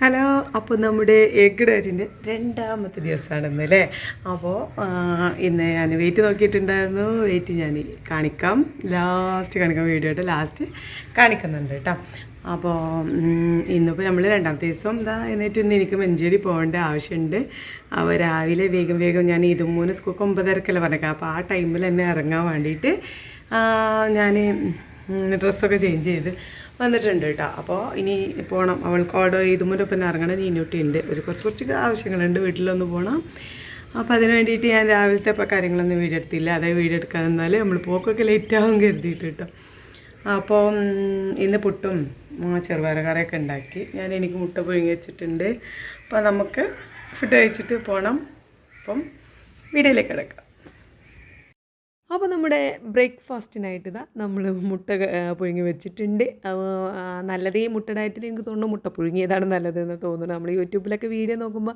Hello അപ്പോൾ നമ്മുടെ egg രണ്ടാമത്തെ ദിവസമാണെന്ന് അല്ലേ അപ്പോൾ ഇന്ന് ഞാൻ വെയിറ്റ് നോക്കിയിട്ടുണ്ടായിരുന്നു. വെയിറ്റ് ഞാൻ കാണിക്കാം. ലാസ്റ്റ് കാണിക്കാം വീഡിയോ ആയിട്ട് ലാസ്റ്റ് കാണിക്കുന്നുണ്ട് കേട്ടോ. അപ്പോൾ ഇന്നിപ്പോൾ നമ്മൾ രണ്ടാമത്തെ ദിവസം എന്താ എന്നിട്ട് ഇന്ന് എനിക്ക് മഞ്ചേരി പോകേണ്ട ആവശ്യമുണ്ട് അപ്പോൾ രാവിലെ വേഗം വേഗം ഞാൻ ഇതുമൂന്ന് സ്കൂൾക്ക് ഒമ്പതരക്കല്ലേ പറഞ്ഞേക്കാം അപ്പോൾ ആ ടൈമിൽ തന്നെ ഇറങ്ങാൻ വേണ്ടിയിട്ട് ഞാൻ ഡ്രസ്സൊക്കെ ചേഞ്ച് ചെയ്ത് വന്നിട്ടുണ്ട് കേട്ടോ. അപ്പോൾ ഇനി പോകണം അവൾക്ക് ഓർഡർ ഇതുമുന്റെ ഒപ്പം ഇറങ്ങണം. നീനൂട്ടിയുണ്ട് ഒരു കുറച്ച് കുറച്ച് ആവശ്യങ്ങളുണ്ട്. വീട്ടിലൊന്ന് പോകണം അപ്പോൾ അതിന് വേണ്ടിയിട്ട് ഞാൻ രാവിലത്തെ ഇപ്പോൾ കാര്യങ്ങളൊന്നും വീഡിയോ എടുത്തില്ല. അതേ വീഡിയോ എടുക്കാൻ നിന്നാൽ നമ്മൾ പോക്കൊക്കെ ലേറ്റ് ആകും കരുതിയിട്ട് കേട്ടോ. അപ്പോൾ ഇന്ന് പുട്ടും ചെറുപയർ കറിയൊക്കെ ഉണ്ടാക്കി. ഞാൻ എനിക്ക് മുട്ട പുഴുങ്ങി വെച്ചിട്ടുണ്ട്. അപ്പോൾ നമുക്ക് ഫുഡ് കഴിച്ചിട്ട് പോകണം അപ്പം വീഡിയോയിലേക്ക് കിടക്കാം. അപ്പോൾ നമ്മുടെ ബ്രേക്ക്ഫാസ്റ്റിനായിട്ട് ഇതാ നമ്മൾ മുട്ട പുഴുങ്ങി വെച്ചിട്ടുണ്ട്. നല്ലതേ ആ, മുട്ട ഡയറ്റിൽ എനിക്ക് തോന്നുന്നു. മുട്ട പുഴുങ്ങിയതാണ് നല്ലതെന്ന് തോന്നുന്നു. നമ്മൾ യൂട്യൂബിലൊക്കെ വീഡിയോ നോക്കുമ്പോൾ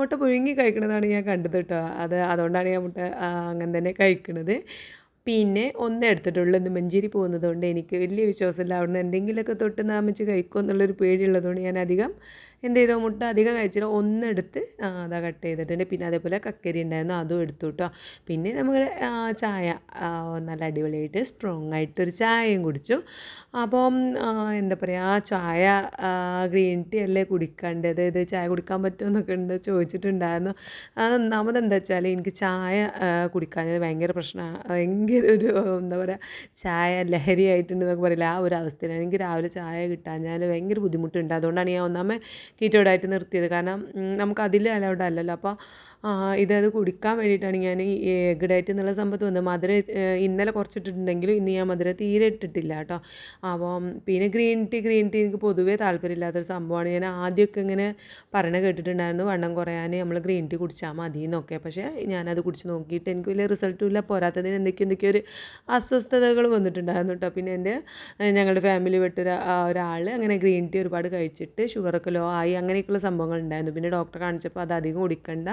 മുട്ട പുഴുങ്ങി കഴിക്കണതാണ് ഞാൻ കണ്ടത് കേട്ടോ അത് അതുകൊണ്ടാണ് ഞാൻ മുട്ട അങ്ങനെ തന്നെ കഴിക്കുന്നത് പിന്നെ ഒന്നേ എടുത്തിട്ടുള്ളൂ ഇന്ന് മഞ്ചേരി പോകുന്നത് കൊണ്ട് എനിക്ക് വലിയ വിശ്വാസമില്ല. അവിടുന്ന് എന്തെങ്കിലുമൊക്കെ തൊട്ട് നാമിച്ച് കഴിക്കുമെന്നുള്ളൊരു പേടിയുള്ളതുകൊണ്ട് ഞാൻ അധികം എന്ത് ചെയ്തോ മുട്ട അധികം കഴിച്ചില്ല. ഒന്നെടുത്ത് അതാ കട്ട് ചെയ്തിട്ടുണ്ട്. പിന്നെ അതേപോലെ കക്കരി ഉണ്ടായിരുന്നു. അതും എടുത്തു കേട്ടോ പിന്നെ നമ്മൾ ചായ നല്ല അടിപൊളിയായിട്ട് സ്ട്രോങ് ആയിട്ടൊരു ചായയും കുടിച്ചു. അപ്പം എന്താ പറയുക ചായ ഗ്രീൻ ടീ അല്ലേ കുടിക്കേണ്ടത്? ഇത് ചായ കുടിക്കാൻ പറ്റുമോ എന്നൊക്കെ ഉണ്ട് ചോദിച്ചിട്ടുണ്ടായിരുന്നു. ഒന്നാമത് എന്താ വെച്ചാൽ എനിക്ക് ചായ കുടിക്കാൻ ഭയങ്കര പ്രശ്നമാണ് ഭയങ്കര ഒരു എന്താ പറയുക ചായ ലഹരിയായിട്ടുണ്ടെന്നൊക്കെ പറയില്ല ആ ഒരു അവസ്ഥയിലാണ്. എനിക്ക് രാവിലെ ചായ കിട്ടാഞ്ഞാൽ ഭയങ്കര ബുദ്ധിമുട്ടുണ്ട്. അതുകൊണ്ടാണ് ഞാൻ ഒന്നാമത് കീറ്റോഡായിട്ട് നിർത്തിയത്. കാരണം നമുക്ക് അതിൽ അലൗഡ് അല്ലല്ലോ. അപ്പോൾ ഇതത് കുടിക്കാൻ വേണ്ടിയിട്ടാണ് ഞാൻ ഈ എഗ് ഡയറ്റ് എന്നുള്ള സംഭവത്ത് വന്നത്. മധുര ഇന്നലെ കുറച്ചിട്ടിട്ടുണ്ടെങ്കിലും ഇന്ന് ഞാൻ മധുര തീരെ ഇട്ടിട്ടില്ല കേട്ടോ. അപ്പം പിന്നെ ഗ്രീൻ ടീ ഗ്രീൻ ടീ എനിക്ക് പൊതുവേ താല്പര്യമില്ലാത്തൊരു സംഭവമാണ്. ഞാൻ ആദ്യമൊക്കെ ഇങ്ങനെ പറഞ്ഞ കേട്ടിട്ടുണ്ടായിരുന്നു വണ്ണം കുറയാൻ നമ്മൾ ഗ്രീൻ ടീ കുടിച്ചാൽ മതി എന്നൊക്കെ പക്ഷേ ഞാനത് കുടിച്ച് നോക്കിയിട്ട് എനിക്ക് വലിയ റിസൾട്ടും ഇല്ല. പോരാത്തതിന് എന്തൊക്കെയോ എന്തൊക്കെയോ ഒരു അസ്വസ്ഥതകൾ വന്നിട്ടുണ്ടായിരുന്നു കേട്ടോ. പിന്നെ എന്റെ ഞങ്ങളുടെ ഫാമിലി വിട്ടൊരു ഒരാൾ അങ്ങനെ ഗ്രീൻ ടീ ഒരുപാട് കഴിച്ചിട്ട് ഷുഗറൊക്കെ ലോ ആയി അങ്ങനെയൊക്കെയുള്ള സംഭവങ്ങൾ ഉണ്ടായിരുന്നു. പിന്നെ ഡോക്ടറെ കാണിച്ചപ്പോൾ അത് അധികം കുടിക്കണ്ട.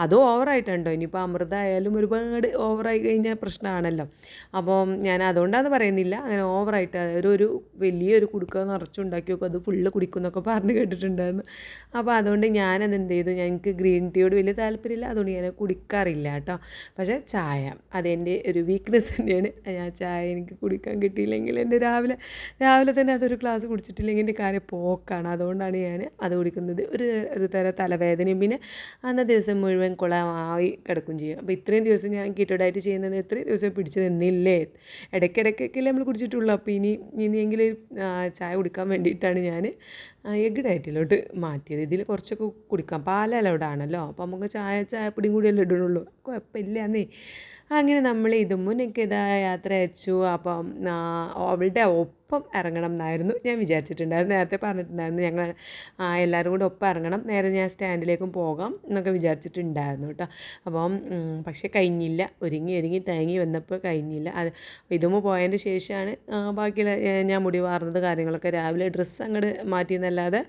അതും ഓവറായിട്ടുണ്ടോ? ഇനിയിപ്പോൾ അമൃത ആയാലും ഒരുപാട് ഓവറായി കഴിഞ്ഞാൽ പ്രശ്നമാണല്ലോ അപ്പോൾ ഞാൻ അതുകൊണ്ടാണ് പറയുന്നില്ല. അങ്ങനെ ഓവറായിട്ട് ഒരു ഒരു വലിയൊരു കുടുക്ക നിറച്ചുണ്ടാക്കി നോക്കും അത് ഫുള്ള് കുടിക്കുന്നൊക്കെ പറഞ്ഞ് കേട്ടിട്ടുണ്ടായിരുന്നു. അപ്പോൾ അതുകൊണ്ട് ഞാനത് എന്ത് ചെയ്തു? എനിക്ക് ഗ്രീൻ ടീയോട് വലിയ താല്പര്യമില്ല. അതുകൊണ്ട് ഞാൻ കുടിക്കാറില്ല കേട്ടോ. പക്ഷേ ചായ അതെന്റെ ഒരു വീക്ക്നെസ് തന്നെയാണ്. ഞാൻ ചായ എനിക്ക് കുടിക്കാൻ കിട്ടിയില്ലെങ്കിൽ എന്റെ രാവിലെ രാവിലെ തന്നെ അതൊരു ഗ്ലാസ് കുടിച്ചിട്ടില്ലെങ്കിൽ എന്റെ കാര്യം പോക്കാണ്. അതുകൊണ്ടാണ് ഞാൻ അത് കുടിക്കുന്നത്. ഒരു ഒരു തരം തലവേദനയും. പിന്നെ അന്ന ദിവസം മുഴുവൻ കുളമായി കിടക്കും ചെയ്യും. അപ്പോൾ ഇത്രയും ദിവസം ഞാൻ കീറ്റോ ഡയറ്റ് ചെയ്യുന്നത് ഇത്രയും ദിവസം പിടിച്ചു നിന്നില്ലേ? ഇടയ്ക്കിടയ്ക്കൊക്കെയല്ലേ നമ്മൾ കുടിച്ചിട്ടുള്ളൂ. അപ്പോൾ ഇനി ഇനിയെങ്കിലും ചായ കുടിക്കാൻ വേണ്ടിയിട്ടാണ് ഞാൻ എഗ് ഡയറ്റിലോട്ട് മാറ്റിയത്. ഇതിൽ കുറച്ചൊക്കെ കുടിക്കാം. പാലലോടാണല്ലോ അപ്പോൾ നമുക്ക് ചായ ചായപ്പൊടിയും കൂടിയല്ലേ ഇടുന്നുള്ളൂ. കുഴപ്പമില്ല എന്നേ അങ്ങനെ നമ്മൾ ഇതുമുന്നൊക്കെ ഇതാ യാത്ര അയച്ചു. അപ്പം അവളുടെ ഒപ്പം ഇറങ്ങണം എന്നായിരുന്നു ഞാൻ വിചാരിച്ചിട്ടുണ്ടായിരുന്നു നേരത്തെ പറഞ്ഞിട്ടുണ്ടായിരുന്നു ഞങ്ങൾ എല്ലാവരും കൂടെ ഒപ്പം ഇറങ്ങണം. നേരെ ഞാൻ സ്റ്റാൻഡിലേക്കും പോകാം എന്നൊക്കെ വിചാരിച്ചിട്ടുണ്ടായിരുന്നു കേട്ടോ. അപ്പം പക്ഷേ കഴിഞ്ഞില്ല. ഒരുങ്ങി ഒരുങ്ങി തേങ്ങി വന്നപ്പോൾ കഴിഞ്ഞില്ല. അത് ഇതുമ്മ പോയതിന്റെ ശേഷമാണ് ബാക്കിയുള്ള ഞാൻ മുടി വാർന്നത് കാര്യങ്ങളൊക്കെ രാവിലെ ഡ്രസ്സ് അങ്ങോട്ട് മാറ്റിയെന്നല്ലാതെ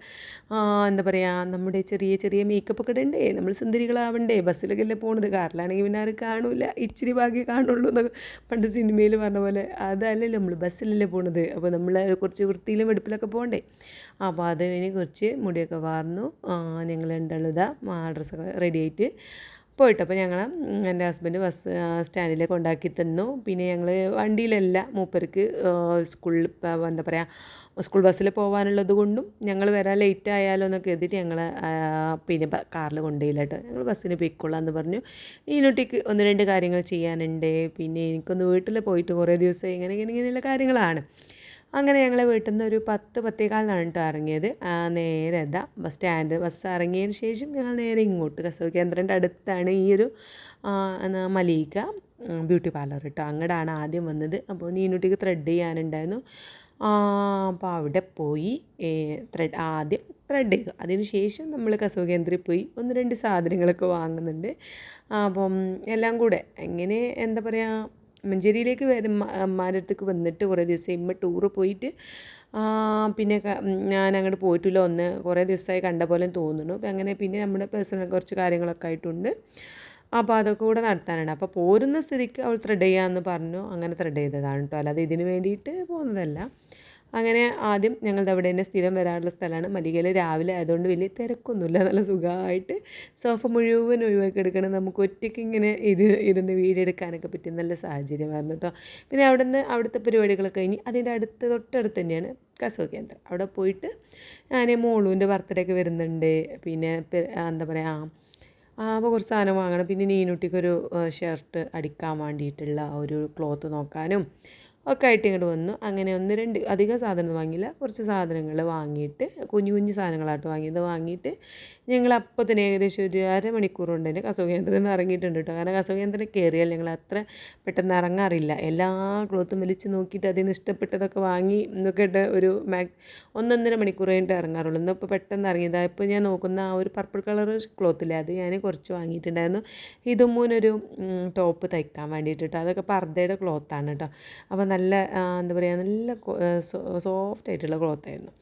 എന്താ പറയുക നമ്മുടെ ചെറിയ ചെറിയ മേക്കപ്പ് ഒക്കെ ഇടണ്ടേ? നമ്മൾ സുന്ദരികളാവണ്ടേ? ബസ്സിലൊക്കെ അല്ലേ പോണത്? കാറിലാണെങ്കിൽ പിന്നെ ആരും കാണൂല ഇച്ചിരി ഭാഗ്യം കാണുള്ളൂ എന്നൊക്കെ പണ്ട് സിനിമയിൽ പറഞ്ഞ പോലെ. അതല്ലല്ലോ നമ്മൾ ബസ്സിലല്ലേ പോണത്? അപ്പോൾ നമ്മൾ കുറച്ച് വൃത്തിയിലും വെടുപ്പിലൊക്കെ പോകണ്ടേ. അപ്പോൾ അത് കഴിഞ്ഞ് കുറച്ച് മുടിയൊക്കെ വാർന്നു. ഞങ്ങൾ രണ്ടാളും ഇതാ ഡ്രസ്സൊക്കെ റെഡി ആയിട്ട് പോയിട്ട്. അപ്പോൾ ഞങ്ങൾ എന്റെ ഹസ്ബൻഡ് ബസ് സ്റ്റാൻഡിൽ കൊണ്ടാക്കി തന്നു. പിന്നെ ഞങ്ങൾ വണ്ടിയിലല്ല മൂപ്പർക്ക് സ്കൂളിൽ എന്താ പറയുക സ്കൂൾ ബസ്സിൽ പോകാനുള്ളത് കൊണ്ടും ഞങ്ങൾ വരാൻ ലേറ്റ് ആയാലോ എന്നൊക്കെ എഴുതിയിട്ട് ഞങ്ങൾ പിന്നെ കാറിൽ കൊണ്ടുപോയില്ല ഞങ്ങൾ ബസ്സിന് പോയിക്കൊള്ളാം എന്ന് പറഞ്ഞു. ഈനൊട്ടിക്ക് ഒന്ന് രണ്ട് കാര്യങ്ങൾ ചെയ്യാനുണ്ട്. പിന്നെ എനിക്കൊന്ന് വീട്ടിൽ പോയിട്ട് കുറേ ദിവസം ഇങ്ങനെ ഇങ്ങനെ ഇങ്ങനെയുള്ള കാര്യങ്ങളാണ്. അങ്ങനെ ഞങ്ങളെ വീട്ടിൽ നിന്ന് ഒരു പത്ത് പത്തേകാലിനാണ് കേട്ടോ ഇറങ്ങിയത്. നേരെ ഇതാ ബസ് സ്റ്റാൻഡ് ബസ് ഇറങ്ങിയതിന് ശേഷം ഞങ്ങൾ നേരെ ഇങ്ങോട്ട് കസവ് കേന്ദ്രന്റെ അടുത്താണ് ഈ ഒരു മലീക ബ്യൂട്ടി പാർലർ കേട്ടോ. അങ്ങോട്ടാണ് ആദ്യം വന്നത്. അപ്പോൾ നീനുട്ടിക്ക് ത്രെഡ് ചെയ്യാനുണ്ടായിരുന്നു. അപ്പോൾ അവിടെ പോയി ത്രെഡ് ആദ്യം ത്രെഡ് ചെയ്തു. അതിന് ശേഷം നമ്മൾ കസവ് കേന്ദ്രയിൽ പോയി ഒന്ന് രണ്ട് സാധനങ്ങളൊക്കെ വാങ്ങുന്നുണ്ട്. അപ്പം എല്ലാം കൂടെ എങ്ങനെ എന്താ പറയുക മഞ്ചേരിയിലേക്ക് വരും അമ്മാരുടെ അടുത്തേക്ക് വന്നിട്ട് കുറേ ദിവസം ഇമ്മ ടൂറ് പോയിട്ട് പിന്നെ ഞാൻ അങ്ങോട്ട് പോയിട്ടില്ല. ഒന്ന് കുറേ ദിവസമായി കണ്ട പോലെ തോന്നുന്നു. അപ്പം അങ്ങനെ പിന്നെ നമ്മുടെ പേഴ്സണൽ കുറച്ച് കാര്യങ്ങളൊക്കെ ആയിട്ടുണ്ട്. അപ്പോൾ അതൊക്കെ കൂടെ നടത്താനാണ്. അപ്പോൾ പോരുന്ന സ്ഥിതിക്ക് അവൾ ത്രെഡ് ചെയ്യാമെന്ന് പറഞ്ഞു. അങ്ങനെ ത്രെഡ് ചെയ്തതാണ് കേട്ടോ അല്ലാതെ ഇതിന് വേണ്ടിയിട്ട് പോകുന്നതല്ല. അങ്ങനെ ആദ്യം ഞങ്ങളുടെ അവിടെ തന്നെ സ്ഥിരം വരാറുള്ള സ്ഥലമാണ്. മല്ലികയിൽ രാവിലെ ആയതുകൊണ്ട് വലിയ തിരക്കൊന്നുമില്ല. നല്ല സുഖമായിട്ട് സോഫ മുഴുവൻ ഒഴിവാക്കി എടുക്കണം നമുക്ക് ഒറ്റയ്ക്ക് ഇങ്ങനെ ഇത് ഇരുന്ന് വീടെടുക്കാനൊക്കെ പറ്റിയ നല്ല സാഹചര്യമായിരുന്നു കേട്ടോ. പിന്നെ അവിടെ നിന്ന് അവിടുത്തെ പരിപാടികളൊക്കെ കഴിഞ്ഞ് അതിന്റെ അടുത്ത് തൊട്ടടുത്ത് തന്നെയാണ് കസവ കേന്ദ്രം അവിടെ പോയിട്ട് ഞാൻ മോളുവിന്റെ ബർത്ത്ഡേ ഒക്കെ വരുന്നുണ്ട്. പിന്നെ എന്താ പറയുക അപ്പോൾ കുറച്ച് സാധനം വാങ്ങണം. പിന്നെ നീനുട്ടിക്കൊരു ഷർട്ട് അടിക്കാൻ വേണ്ടിയിട്ടുള്ള ഒരു ക്ലോത്ത് നോക്കാനും ഒക്കെ ആയിട്ട് ഇങ്ങോട്ട് വന്നു. അങ്ങനെ ഒന്ന് രണ്ട് അധികം സാധനം വാങ്ങിയില്ല. കുറച്ച് സാധനങ്ങൾ വാങ്ങിയിട്ട് കുഞ്ഞു കുഞ്ഞു സാധനങ്ങളായിട്ട് വാങ്ങിയത് വാങ്ങിയിട്ട് ഞങ്ങൾ അപ്പോൾ തന്നെ ഏകദേശം ഒരു അരമണിക്കൂർ കൊണ്ട് തന്നെ നിന്ന് ഇറങ്ങിയിട്ടുണ്ട് കേട്ടോ. കാരണം കസവകേന്ദ്രം കയറിയാൽ ഞങ്ങൾ അത്ര പെട്ടെന്ന് ഇറങ്ങാറില്ല. എല്ലാ ക്ലോത്തും വലിച്ച് നോക്കിയിട്ട് അതിൽ നിന്ന് ഇഷ്ടപ്പെട്ടതൊക്കെ വാങ്ങി എന്നൊക്കെ ഒരു മാക് ഒന്നൊന്നര മണിക്കൂർ കഴിഞ്ഞിട്ട് ഇറങ്ങാറുള്ളൂ. ഇന്നിപ്പോൾ പെട്ടെന്ന് ഇറങ്ങിയതാണ് ഇപ്പോൾ ഞാൻ നോക്കുന്ന ആ ഒരു പർപ്പിൾ കളർ ക്ലോത്തില്ല അത് ഞാൻ കുറച്ച് വാങ്ങിയിട്ടുണ്ടായിരുന്നു. ഇതുമൂന്നൊരു ടോപ്പ് തയ്ക്കാൻ വേണ്ടിയിട്ട് കേട്ടോ. അതൊക്കെ പർദ്ദയുടെ ക്ലോത്താണ് കേട്ടോ. അപ്പോൾ നല്ല എന്താ പറയുക നല്ല സോഫ്റ്റ് ആയിട്ടുള്ള ക്ലോത്തായിരുന്നു.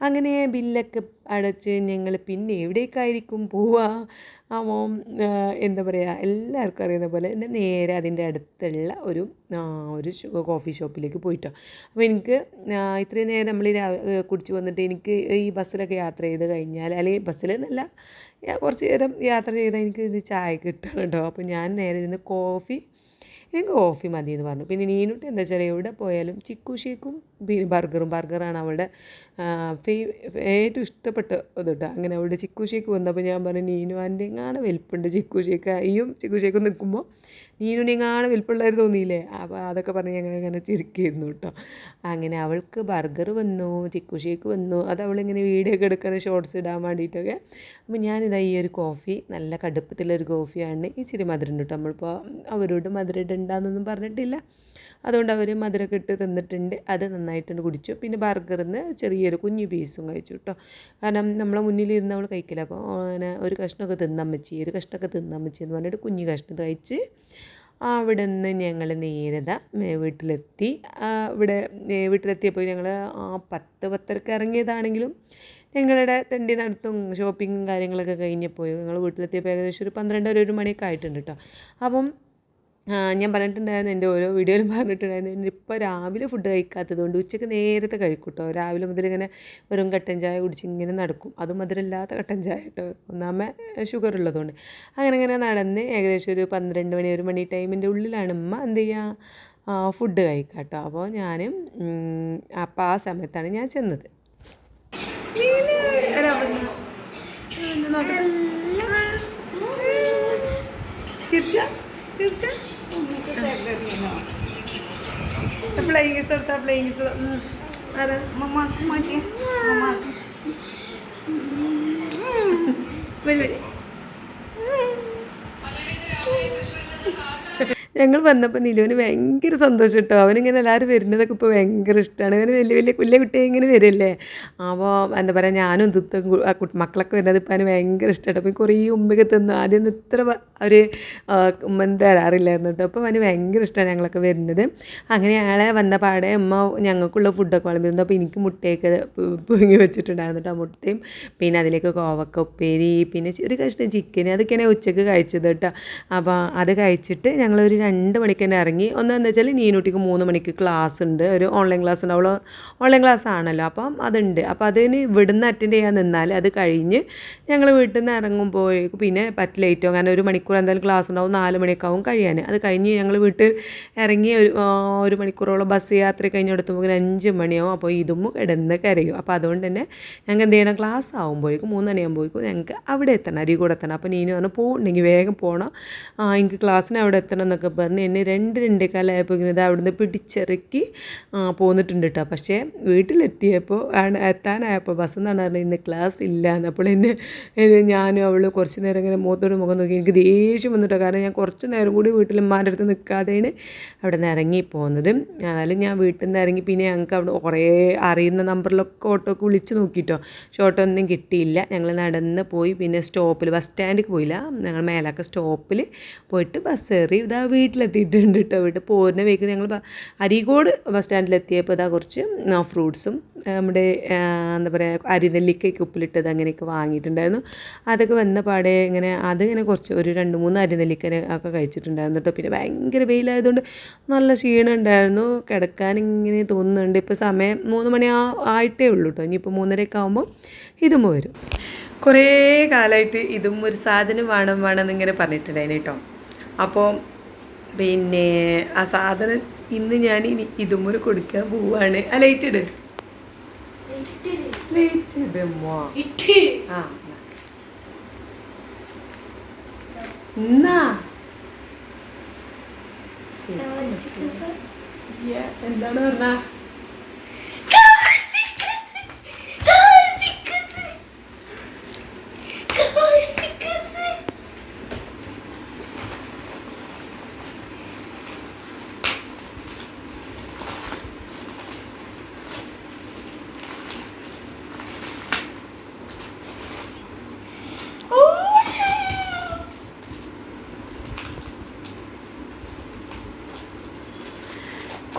അങ്ങനെ ബില്ലൊക്കെ അടച്ച് ഞങ്ങൾ പിന്നെ എവിടേക്കായിരിക്കും പോവുക മോം എന്താ പറയുക എല്ലാവർക്കും അറിയുന്ന പോലെ എന്റെ നേരെ അതിന്റെ അടുത്തുള്ള ഒരു ഒരു കോഫി ഷോപ്പിലേക്ക് പോയിട്ടോ. അപ്പോൾ എനിക്ക് ഇത്രയും നേരം നമ്മൾ കുടിച്ച് വന്നിട്ട് എനിക്ക് ഈ ബസ്സിലൊക്കെ യാത്ര ചെയ്ത് കഴിഞ്ഞാൽ അല്ലെങ്കിൽ ബസ്സിൽ എന്നല്ല കുറച്ച് നേരം യാത്ര ചെയ്താൽ എനിക്ക് ഇത് ചായ കിട്ടണം കേട്ടോ അപ്പോൾ ഞാൻ നേരെ ഇരുന്ന് കോഫി എനിക്ക് കോഫി മതി എന്ന് പറഞ്ഞു. പിന്നെ നീനുട്ടി എന്താ വെച്ചാൽ എവിടെ പോയാലും ചിക്കു ഷേക്കും ബർഗറും ബർഗറാണ് അവളുടെ ഫേ- ഏറ്റവും ഇഷ്ടപ്പെട്ട ഇത് അങ്ങനെ അവളുടെ ചിക്കു ഷേക്ക് വന്നപ്പോൾ ഞാൻ പറഞ്ഞു നീനു ആന്റെ എങ്ങാണ് വലിപ്പുണ്ട് ചിക്കു ഷേക്ക്. അയ്യും ചിക്കു ഷേക്കും നിൽക്കുമ്പോൾ നീനുവിനെ എങ്ങാണ് വലിപ്പമുള്ളവർ തോന്നിയില്ലേ? അപ്പോൾ അതൊക്കെ പറഞ്ഞ് ഞങ്ങൾ ഇങ്ങനെ ചിരിക്കായിരുന്നു കേട്ടോ. അങ്ങനെ അവൾക്ക് ബർഗർ വന്നു ചിക്കു ഷേക്ക് വന്നു. അത് അവളിങ്ങനെ വീഡിയോ ഒക്കെ എടുക്കണം ഷോർട്സ് ഇടാൻ വേണ്ടിയിട്ടൊക്കെ. അപ്പോൾ ഞാനിതാ ഈ ഒരു കോഫി നല്ല കടുപ്പത്തിലൊരു കോഫിയാണ് ഇച്ചിരി മധുരം ഉണ്ട് കേട്ടോ. നമ്മളിപ്പോൾ അവരോട് മധുരം ഇടണ്ടെന്നൊന്നും പറഞ്ഞിട്ടില്ല. അതുകൊണ്ട് അവർ മധുരമൊക്കെ ഇട്ട് തന്നിട്ടുണ്ട്. അത് നന്നായിട്ടുണ്ട് കുടിച്ചു. പിന്നെ ബർഗറിൽ നിന്ന് ചെറിയൊരു കുഞ്ഞു പീസും കഴിച്ചു കേട്ടോ കാരണം നമ്മളെ മുന്നിലിരുന്ന് അവൾ കഴിക്കില്ല. അപ്പോൾ അങ്ങനെ ഒരു കഷ്ണമൊക്കെ തിന്നമ്മച്ചി ഒരു കഷ്ണമൊക്കെ തിന്നമ്മച്ചി എന്ന് പറഞ്ഞിട്ട് കുഞ്ഞു കഷ്ണം കഴിച്ച് അവിടെ നിന്ന് ഞങ്ങൾ നേരത വീട്ടിലെത്തി. ഇവിടെ വീട്ടിലെത്തിയപ്പോൾ ഞങ്ങൾ ആ പത്ത് പത്തരക്ക് ഇറങ്ങിയതാണെങ്കിലും ഞങ്ങളുടെ തണ്ടി നടത്തും ഷോപ്പിങ്ങും കാര്യങ്ങളൊക്കെ കഴിഞ്ഞപ്പോൾ ഞങ്ങൾ വീട്ടിലെത്തിയപ്പോൾ ഏകദേശം ഒരു പന്ത്രണ്ടര ഒരു മണിയൊക്കെ ആയിട്ടുണ്ട് കേട്ടോ അപ്പം ഞാൻ പറഞ്ഞിട്ടുണ്ടായിരുന്നു എന്റെ ഓരോ വീഡിയോയിലും പറഞ്ഞിട്ടുണ്ടായിരുന്നു ഇപ്പോൾ രാവിലെ ഫുഡ് കഴിക്കാത്തത് കൊണ്ട് ഉച്ചയ്ക്ക് നേരത്തെ കഴിക്കും കേട്ടോ രാവിലെ മുതൽ ഇങ്ങനെ വെറും കട്ടൻ ചായ കുടിച്ച് ഇങ്ങനെ നടക്കും. അത് മധുരമില്ലാത്ത കട്ടൻ ചായ കേട്ടോ. ഒന്നാമേ ഷുഗർ ഉള്ളതുകൊണ്ട്. അങ്ങനെ അങ്ങനെ നടന്ന് ഏകദേശം ഒരു പന്ത്രണ്ട് മണി ഒരു മണി ടൈമിന്റെ ഉള്ളിലാണ് ഉമ്മ എന്ത് ചെയ്യുക ഫുഡ് കഴിക്കുക കേട്ടോ അപ്പോൾ ഞാൻ അപ്പോൾ ആ സമയത്താണ് ഞാൻ ചെന്നത്. ചിരിച്ച? ചിരിച്ച? ഫ്ലൈങ് കിസ് എടുത്താ ഫ്ലൈങ് കിസ് ആരാ മമ്മാക്ക് മതി മമ്മാക്ക് വരി വരി ഞങ്ങൾ വന്നപ്പോൾ നിലുവിന് ഭയങ്കര സന്തോഷം കേട്ടോ അവനിങ്ങനെ എല്ലാവരും വരുന്നതൊക്കെ ഇപ്പോൾ ഭയങ്കര ഇഷ്ടമാണ് അവന് വലിയ വലിയ വലിയ കുട്ടിയെ ഇങ്ങനെ വരില്ലേ? അപ്പോൾ എന്താ പറയുക ഞാനും ദുത്തും ആ കുട്ടി മക്കളൊക്കെ വരുന്നത് ഇപ്പോൾ അവന് ഭയങ്കര ഇഷ്ടമാണ് അപ്പോൾ കുറേ ഉമ്മയൊക്കെ തിന്നു ആദ്യം ഇത്ര ഒരു ഉമ്മൻ ഉമ്മ തരാറില്ലായിരുന്നു കേട്ടോ. അപ്പോൾ അവന് ഭയങ്കര ഇഷ്ടമാണ് ഞങ്ങളൊക്കെ വരുന്നത്. അങ്ങനെ അയാളെ വന്ന പാടെ ഉമ്മ ഞങ്ങൾക്കുള്ള ഫുഡൊക്കെ വിളമ്പിരുന്നു അപ്പോൾ എനിക്ക് മുട്ടയൊക്കെ പുഴുങ്ങി വെച്ചിട്ടുണ്ടായിരുന്നു കേട്ടോ മുട്ടയും. പിന്നെ അതിലേക്ക് കോവക്ക ഉപ്പേരി പിന്നെ ഒരു കഷ്ണം ചിക്കൻ അതൊക്കെയാണ് ഉച്ചയ്ക്ക് കഴിച്ചത് കേട്ടോ. അപ്പോൾ അത് കഴിച്ചിട്ട് ഞങ്ങളൊരു രണ്ട് മണിക്ക് തന്നെ ഇറങ്ങി. ഒന്നെന്ന് വെച്ചാൽ നീനൂട്ടിക്ക് മൂന്ന് മണിക്ക് ക്ലാസ് ഉണ്ട്. ഒരു ഓൺലൈൻ ക്ലാസ് ഉണ്ട്. അവൾ ഓൺലൈൻ ക്ലാസ് ആണല്ലോ. അപ്പം അതുണ്ട്. അപ്പം അതിന് ഇവിടുന്ന് അറ്റൻഡ് ചെയ്യാൻ നിന്നാൽ അത് കഴിഞ്ഞ് ഞങ്ങൾ വീട്ടിൽ നിന്ന് ഇറങ്ങുമ്പോൾ പിന്നെ പറ്റില്ല ഏറ്റവും. അങ്ങനെ ഒരു മണിക്കൂർ എന്തായാലും ക്ലാസ് ഉണ്ടാവും. നാല് മണിക്കാവും കഴിയാൻ അത് കഴിഞ്ഞ് ഞങ്ങൾ വീട്ടിൽ ഇറങ്ങി ഒരു ഒരു മണിക്കൂറോളം ബസ് യാത്ര കഴിഞ്ഞ് എടുത്തുമ്പോൾ അഞ്ച് മണിയാവും. അപ്പോൾ ഇതും കിടന്ന് കരയും. അപ്പോൾ അതുകൊണ്ട് തന്നെ ഞങ്ങൾക്ക് എന്ത് ചെയ്യണം? ക്ലാസ് ആകുമ്പോഴേക്കും മൂന്ന് മണിയാകുമ്പോഴേക്കും ഞങ്ങൾക്ക് അവിടെ എത്തണം. അരികൂടെ എത്തണം. അപ്പോൾ നീനു പറഞ്ഞു പോകുന്നുണ്ടെങ്കിൽ വേഗം പോകണം എനിക്ക് ക്ലാസ്സിന് അവിടെ എത്തണം എന്നൊക്കെ പറഞ്ഞ് എന്നെ രണ്ട് രണ്ടേക്കാലായപ്പോൾ ഇങ്ങനെ ഇത് അവിടുന്ന് പിടിച്ചിറക്കി പോന്നിട്ടുണ്ട് കേട്ടോ പക്ഷേ വീട്ടിലെത്തിയപ്പോൾ ആണ് എത്താനായപ്പോൾ ബസ് എന്നാണ് പറഞ്ഞത് ഇന്ന് ക്ലാസ് ഇല്ല എന്നപ്പോൾ എന്നെ ഞാനും അവൾ കുറച്ച് നേരം ഇങ്ങനെ മുഖത്തോട് മുഖം നോക്കി എനിക്ക് ദേഷ്യം വന്നിട്ടോ കാരണം ഞാൻ കുറച്ച് നേരം കൂടി വീട്ടിൽ ഉമ്മാന്റെ അടുത്ത് നിൽക്കാതെയാണ് അവിടെ നിന്ന് ഇറങ്ങി പോകുന്നത് എന്നാലും ഞാൻ വീട്ടിൽ നിന്ന് ഇറങ്ങി പിന്നെ ഞങ്ങൾക്ക് അവിടെ കുറേ അറിയുന്ന നമ്പറിലൊക്കെ ഓട്ടോ ഒക്കെ വിളിച്ച് നോക്കിയിട്ടോ ഷോട്ടോ ഒന്നും കിട്ടിയില്ല. ഞങ്ങൾ നടന്ന് പോയി. പിന്നെ സ്റ്റോപ്പിൽ ബസ് സ്റ്റാൻഡിൽ പോയില്ല. ഞങ്ങൾ മേലൊക്കെ സ്റ്റോപ്പിൽ പോയിട്ട് ബസ് കയറി. ഇതാ വീട്ടിൽ വീട്ടിലെത്തിയിട്ടുണ്ട് കേട്ടോ. വീട്ടിൽ പോരുന്ന വേക്ക് ഞങ്ങൾ അരീക്കോട് ബസ് സ്റ്റാൻഡിലെത്തിയപ്പോൾ ഇതാ കുറച്ച് ഫ്രൂട്ട്സും നമ്മുടെ എന്താ പറയുക അരിനെല്ലിക്കയ്ക്ക് ഉപ്പിലിട്ടത് അങ്ങനെയൊക്കെ വാങ്ങിയിട്ടുണ്ടായിരുന്നു. അതൊക്കെ വന്ന പാടെ ഇങ്ങനെ അതിങ്ങനെ കുറച്ച് ഒരു രണ്ട് മൂന്ന് അരിനെല്ലിക്കനെ ഒക്കെ കഴിച്ചിട്ടുണ്ടായിരുന്നു കേട്ടോ. പിന്നെ ഭയങ്കര വെയിലായതുകൊണ്ട് നല്ല ക്ഷീണം ഉണ്ടായിരുന്നു. കിടക്കാൻ ഇങ്ങനെ തോന്നുന്നുണ്ട്. ഇപ്പോൾ സമയം മൂന്ന് മണി ആയിട്ടേ ഉള്ളൂ കേട്ടോ. ഇനിയിപ്പോൾ മൂന്നരയൊക്കെ ആകുമ്പോൾ ഇതും വരും. കുറേ കാലമായിട്ട് ഇതും ഒരു സാധനം വേണം വേണം എന്നിങ്ങനെ പറഞ്ഞിട്ടുണ്ടായിരുന്നു കേട്ടോ. അപ്പോൾ പിന്നെ ആ സാധനം ഇന്ന് ഞാൻ ഇനി ഇതും ഒരു കൊടുക്കാൻ പോവാണ്. ആ ലൈറ്റ് ഇട്. ലൈറ്റ് ഇടുമോ ആ എന്നാ. എന്താണ് പറഞ്ഞ?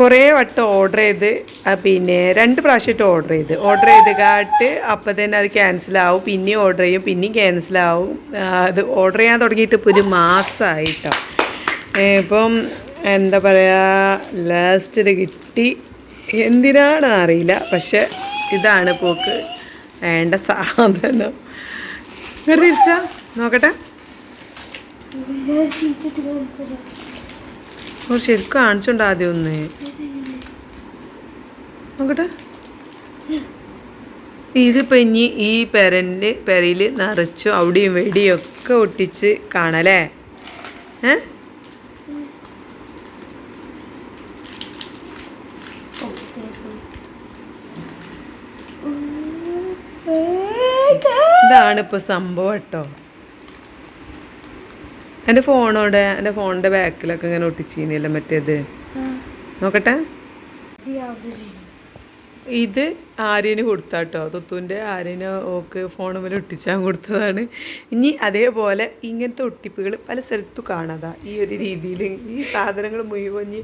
കുറേ വട്ടം ഓർഡർ ചെയ്ത് പിന്നെ രണ്ട് പ്രാവശ്യമായിട്ട് ഓർഡർ ചെയ്ത്. ഓർഡർ ചെയ്ത് കാട്ട് അപ്പം തന്നെ അത് ക്യാൻസലാവും പിന്നെയും ഓർഡർ ചെയ്യും പിന്നെയും ക്യാൻസലാവും അത് ഓർഡർ ചെയ്യാൻ തുടങ്ങിയിട്ട് ഇപ്പോൾ ഒരു മാസമായിട്ടോ ഇപ്പം എന്താ പറയുക ലാസ്റ്റ് ഇത് കിട്ടി. എന്തിനാണെന്ന് അറിയില്ല. പക്ഷെ ഇതാണ് പോക്ക്. വേണ്ട സാധനം. തിരിച്ചാ നോക്കട്ടെ. ഓ ശരിക്കും കാണിച്ചുണ്ട് ആദ്യം ഒന്ന്. നോക്കട്ടെ. ഇതിപ്പോൾ ഇനി ഈ പെരന്റെ പെരയിൽ നിറച്ചു അവിടെയും വെടിയും ഒക്കെ ഒട്ടിച്ച് കാണല്ലേ? ഏ? ഇതാണ് ഇപ്പോൾ സംഭവം കേട്ടോ. എന്റെ ഫോണോടെ എന്റെ ഫോണിന്റെ ബാക്കിലൊക്കെ ഇങ്ങനെ ഒട്ടിച്ചീനല്ലോ മറ്റേത്. നോക്കട്ടെ. ഇത് ആര്യന് കൊടുത്താട്ടോ. തുത്തുവിന്റെ ആര്യന് ഓക്ക് ഫോൺ മേലെ ഒട്ടിച്ചാൻ കൊടുത്തതാണ്. ഇനി അതേപോലെ ഇങ്ങനത്തെ ഒട്ടിപ്പുകൾ പല സ്ഥലത്തും കാണാതാ. ഈ ഒരു രീതിയിൽ ഈ സാധനങ്ങൾ മുഴുവൻ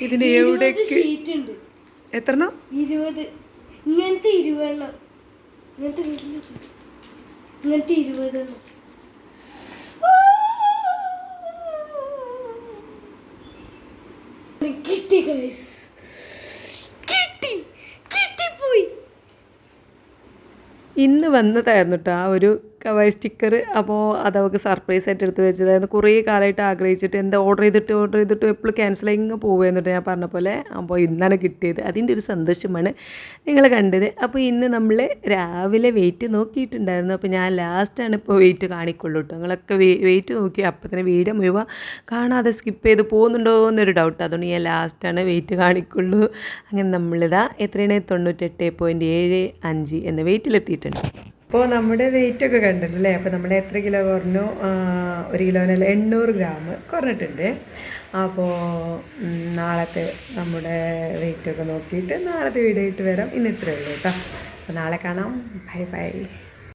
ഇതിന് എവിടേക്ക് എത്രണോ എത്രണ്ണോ? ഇരുപത്. ഇങ്ങനത്തെ ഇരുപതെണ്ണം. ഇങ്ങനത്തെ. ഇങ്ങനത്തെ ഇരുപതെണ്ണം കിട്ടി ഗൈസ്. കിട്ടി. കിട്ടിപ്പോയി. ഇന്ന് വന്നതായിരുന്നു കേട്ടോ ആ ഒരു കവായി സ്റ്റിക്കർ അപ്പോൾ അത് സർപ്രൈസ് ആയിട്ട് എടുത്ത് വെച്ചതായിരുന്നു കുറേ കാലമായിട്ട് ആഗ്രഹിച്ചിട്ട് എന്താ ഓർഡർ ചെയ്തിട്ട് ഓർഡർ ചെയ്തിട്ട് എപ്പോഴും ക്യാൻസൽ ആയി ഇങ്ങ് ഞാൻ പറഞ്ഞ പോലെ അപ്പോൾ ഇന്നാണ് കിട്ടിയത്. അതിന്റെ ഒരു സന്തോഷമാണ് നിങ്ങൾ കണ്ടത്. അപ്പോൾ ഇന്ന് നമ്മൾ രാവിലെ വെയിറ്റ് നോക്കിയിട്ടുണ്ടായിരുന്നു. അപ്പോൾ ഞാൻ ലാസ്റ്റാണ് ഇപ്പോൾ വെയിറ്റ് കാണിക്കുള്ളൂ കേട്ടോ നിങ്ങളൊക്കെ വെയിറ്റ് നോക്കി. അപ്പോൾ തന്നെ വീഡിയോ മുഴുവൻ കാണാതെ സ്കിപ്പ് ചെയ്ത് പോകുന്നുണ്ടോ എന്നൊരു ഡൗട്ട് അതുകൊണ്ട് ഞാൻ ലാസ്റ്റാണ് വെയിറ്റ് കാണിക്കുള്ളൂ. അങ്ങനെ നമ്മളിതാ എത്രയാണ്? തൊണ്ണൂറ്റെട്ട് പോയിന്റ് ഏഴ് അഞ്ച് എന്ന വെയിറ്റിലെത്തിയിട്ടുണ്ട് അപ്പോൾ നമ്മുടെ വെയിറ്റ് ഒക്കെ കണ്ടല്ലോ അല്ലേ അപ്പോൾ നമ്മൾ എത്ര കിലോ കുറഞ്ഞു? ഒരു കിലോനല്ല എണ്ണൂറ് ഗ്രാം കുറഞ്ഞിട്ടുണ്ട്. അപ്പോൾ നാളത്തെ നമ്മുടെ വെയിറ്റ് ഒക്കെ നോക്കിയിട്ട് നാളത്തെ വീഡിയോ ഇട്ട് വരാം. ഇന്ന് ഇത്രയേ ഉള്ളൂ കേട്ടോ. അപ്പോൾ നാളെ കാണാം. Bye bye.